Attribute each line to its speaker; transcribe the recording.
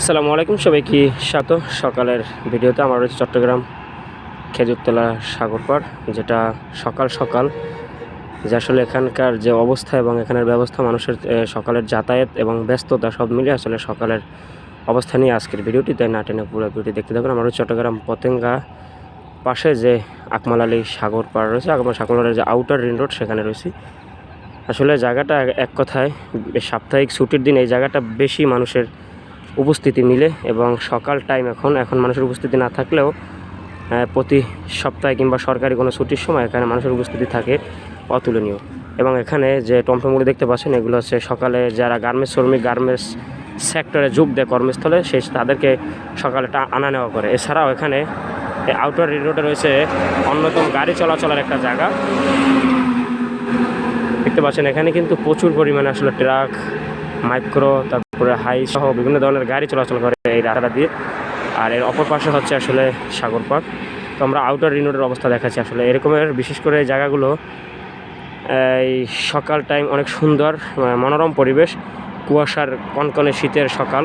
Speaker 1: আসসালামু আলাইকুম সবাইকে। স্বাগত। সকালের ভিডিওতে আমার রয়েছে চট্টগ্রাম খেজুরতলা সাগর পাড় যেটা সকাল সকাল, যে আসলে এখানকার যে অবস্থা এবং এখানের ব্যবস্থা, মানুষের সকালের যাতায়াত এবং ব্যস্ততা সব মিলিয়ে আসলে সকালের অবস্থা নিয়ে আজকের ভিডিওটি। তাই না টেনে পুরো ভিডিওটি দেখতে থাকুন। আমার চট্টগ্রাম পতেঙ্গা পাশে যে আকমাল আলী সাগর পাড় রয়েছে, আকমাল সাগর পাড়ের যে আউটার রিং রোড সেখানে রয়েছি। আসলে জায়গাটা এক কথায় সাপ্তাহিক ছুটির দিন, এই জায়গাটা বেশি মানুষের উপস্থিতি মিলে এবং সকাল টাইম এখন এখন মানুষের উপস্থিতি না থাকলেও প্রতি সপ্তাহে কিংবা সরকারি কোনো ছুটির সময় এখানে মানুষের উপস্থিতি থাকে অতুলনীয়। এবং এখানে যে টমটমগুলো দেখতে পাচ্ছেন, এগুলো হচ্ছে সকালে যারা গার্মেন্টস শ্রমিক গার্মেন্টস সেক্টরে যোগ দেয় কর্মস্থলে, সেই তাদেরকে সকালে আনা নেওয়া করে। এছাড়াও এখানে আউটার রিং রোডে রয়েছে অন্যতম গাড়ি চলাচলের একটা জায়গা। দেখতে পাচ্ছেন, এখানে কিন্তু প্রচুর পরিমাণে আসলে ট্রাক মাইক্রো, তারপরে হাই সহ বিভিন্ন ধরনের গাড়ি চলাচল করে এই রাস্তাটা দিয়ে। আর এর অপর পাশে হচ্ছে আসলে সাগর পার্ক তো আমরা আউটার রিং রোডের অবস্থা দেখাচ্ছি আসলে। এরকমের বিশেষ করে এই জায়গাগুলো, এই সকাল টাইম অনেক সুন্দর, মনোরম পরিবেশ। কুয়াশার কনকনে শীতের সকাল।